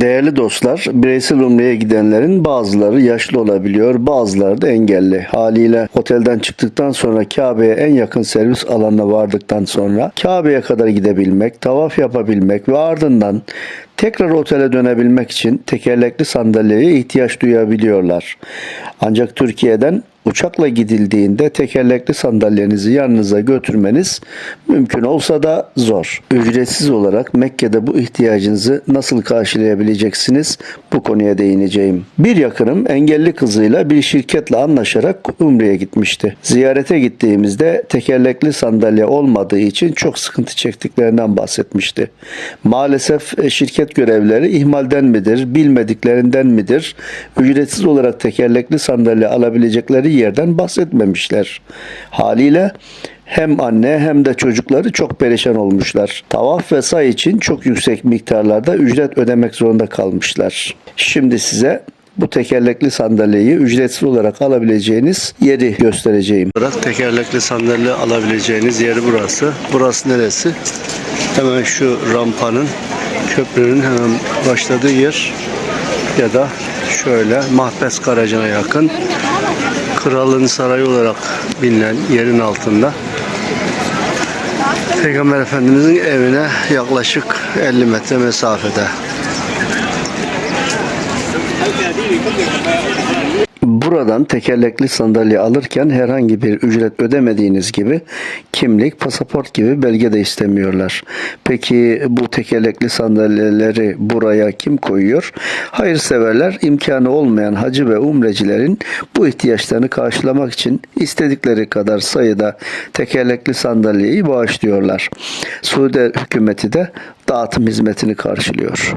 Değerli dostlar, bireysel umreye gidenlerin bazıları yaşlı olabiliyor, bazıları da engelli. Haliyle otelden çıktıktan sonra Kabe'ye en yakın servis alanına vardıktan sonra Kabe'ye kadar gidebilmek, tavaf yapabilmek ve ardından tekrar otele dönebilmek için tekerlekli sandalyeye ihtiyaç duyabiliyorlar. Ancak Türkiye'den uçakla gidildiğinde tekerlekli sandalyenizi yanınıza götürmeniz mümkün olsa da zor. Ücretsiz olarak Mekke'de bu ihtiyacınızı nasıl karşılayabileceksiniz? Bu konuya değineceğim. Bir yakınım engelli kızıyla bir şirketle anlaşarak Umre'ye gitmişti. Ziyarete gittiğimizde tekerlekli sandalye olmadığı için çok sıkıntı çektiklerinden bahsetmişti. Maalesef e, şirket görevlileri ihmalden midir, bilmediklerinden midir? Ücretsiz olarak tekerlekli sandalye alabilecekleri yerden bahsetmemişler. Haliyle hem anne hem de çocukları çok perişan olmuşlar. Tavaf ve say için çok yüksek miktarlarda ücret ödemek zorunda kalmışlar. Şimdi size bu tekerlekli sandalyeyi ücretsiz olarak alabileceğiniz yeri göstereceğim. Olarak tekerlekli sandalye alabileceğiniz yeri burası. Burası neresi? Hemen şu rampanın köprünün hemen başladığı yer ya da şöyle Mahpes Garajı'na yakın Kralın Sarayı olarak bilinen yerin altında Peygamber Efendimizin evine yaklaşık 50 metre mesafede. Buradan tekerlekli sandalye alırken herhangi bir ücret ödemediğiniz gibi kimlik, pasaport gibi belge de istemiyorlar. Peki bu tekerlekli sandalyeleri buraya kim koyuyor? Hayırseverler imkanı olmayan hacı ve umrecilerin bu ihtiyaçlarını karşılamak için istedikleri kadar sayıda tekerlekli sandalyeyi bağışlıyorlar. Suudi hükümeti de dağıtım hizmetini karşılıyor.